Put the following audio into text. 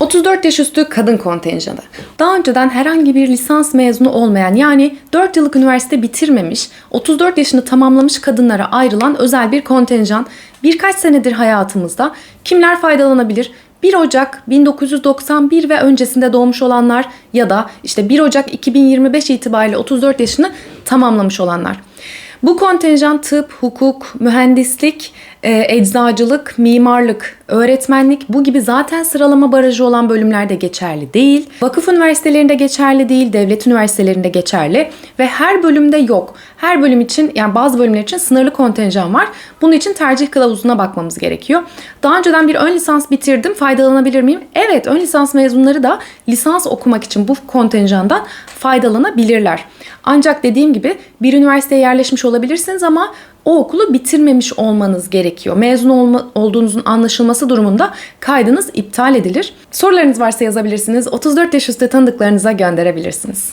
34 yaş üstü kadın kontenjanı. Daha önceden herhangi bir lisans mezunu olmayan yani 4 yıllık üniversite bitirmemiş, 34 yaşını tamamlamış kadınlara ayrılan özel bir kontenjan. Birkaç senedir hayatımızda kimler faydalanabilir? 1 Ocak 1991 ve öncesinde doğmuş olanlar ya da işte 1 Ocak 2025 itibariyle 34 yaşını tamamlamış olanlar. Bu kontenjan tıp, hukuk, mühendislik, e, eczacılık, mimarlık, öğretmenlik bu gibi zaten sıralama barajı olan bölümlerde geçerli değil. Vakıf üniversitelerinde geçerli değil, devlet üniversitelerinde geçerli ve her bölümde yok. Her bölüm için yani bazı bölümler için sınırlı kontenjan var. Bunun için tercih kılavuzuna bakmamız gerekiyor. Daha önceden bir ön lisans bitirdim. Faydalanabilir miyim? Evet, ön lisans mezunları da lisans okumak için bu kontenjandan faydalanabilirler. Ancak dediğim gibi bir üniversiteye yerleşmiş olabilirsiniz ama o okulu bitirmemiş olmanız gerekiyor. Mezun olma, olduğunuzun anlaşılması durumunda kaydınız iptal edilir. Sorularınız varsa yazabilirsiniz. 34 yaş üstü tanıdıklarınıza gönderebilirsiniz.